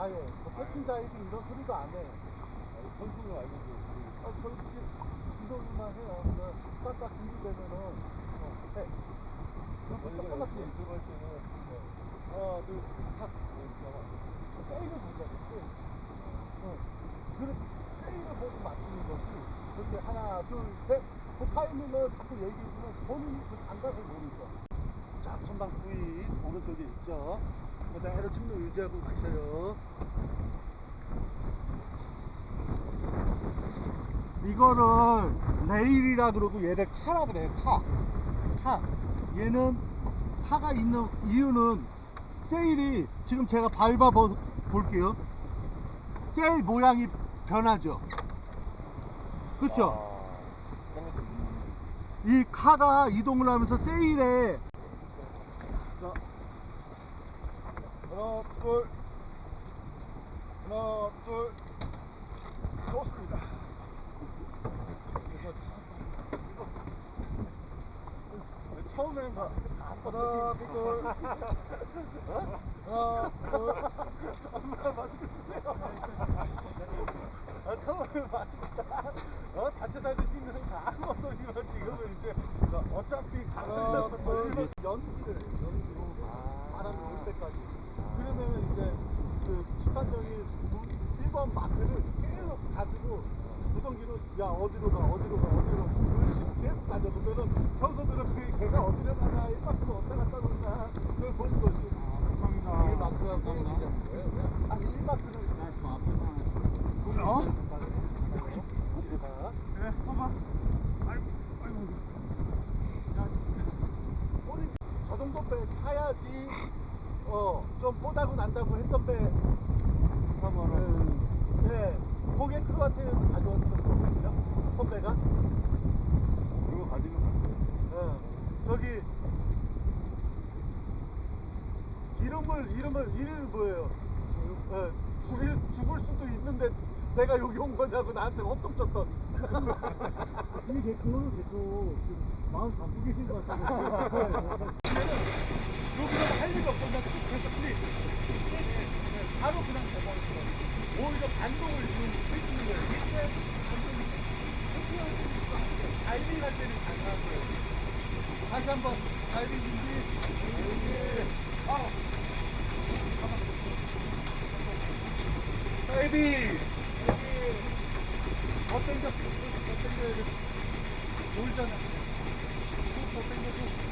아, 예. 뭐 백핀 다이빙 이런 소리도 안 해요. 선수는 아니고. 아, 어, 저기 이 소리만 해요. 그러니까 그냥 딱딱 준비되면은, 어, 해. 그렇게 딱 연습할 때는, 네. 하나, 둘, 탁! 네, 이렇게 세이를 본다고, 세이. 어. 그래서 세이를 보고 맞추는 거지. 그렇게 하나, 둘, 셋. 그 타이밍을 자꾸 얘기해주면 본인이 그 감각을 모르죠. 자, 천방 구이 오른쪽에 있죠. 그다음에 해로 침도 유지하고 가셔요. 이거를 레일이라 그러고 얘를 카라 그래요. 카. 카. 얘는 카가 있는 이유는 세일이 지금 제가 밟아 보, 볼게요. 세일 모양이 변하죠. 그쵸? 이 카가 이동을 하면서 세일에 자 하나 둘 하나 둘 좋습니다. 처음에는 하나 둘 하나 둘. 엄마 마스크 쓰세요. 아, 처음에 마스크. 어? 단체 사진 찍는 거 아무것도 이거 지금은 이제. 자, 어차피 하나 둘 연기를 연기로 바람이 올 때까지. 그러면 이제 그 심판정이 1번 마크를 계속 가지고 무동기로 야 어디로 가 어디로 가 어디로 가 그걸 계속 가져보면은 선수들은 그 걔가 어디로 가나 1마크로 어디다 갔다 오나 그걸 보는 거지. 감사합니다. 1마크가 보이는 아니 1마크는 나저 앞에 하나 어? 여기 그래, 서봐. 아이고, 아이고. 우리 저 정도 배 타야지 어좀 뽀다고 난다고 했던 배. 네, 그게 크로아티아에서 가져왔던 거거든요 선배가 그거 가지는 거 예. 저기 이름을 이름을 이름이 뭐예요? 예, 죽일 죽을 수도 있는데 내가 여기 온 거냐고 나한테 호통 쳤던. 개- 그거는 계속 지금 마음 담고 계신 것 같아요. 여기서 할 일이 없어 그냥 그래서 클릭 바로 그냥 거예요. 오히려 반동을 좀 해주는 거예요. 이때 달리기 할 때는 가능한 거예요. 다시 한번 준비 아 사이비 더 땡겨 더 땡겨야 돼 놀잖아. 더 땡겨줘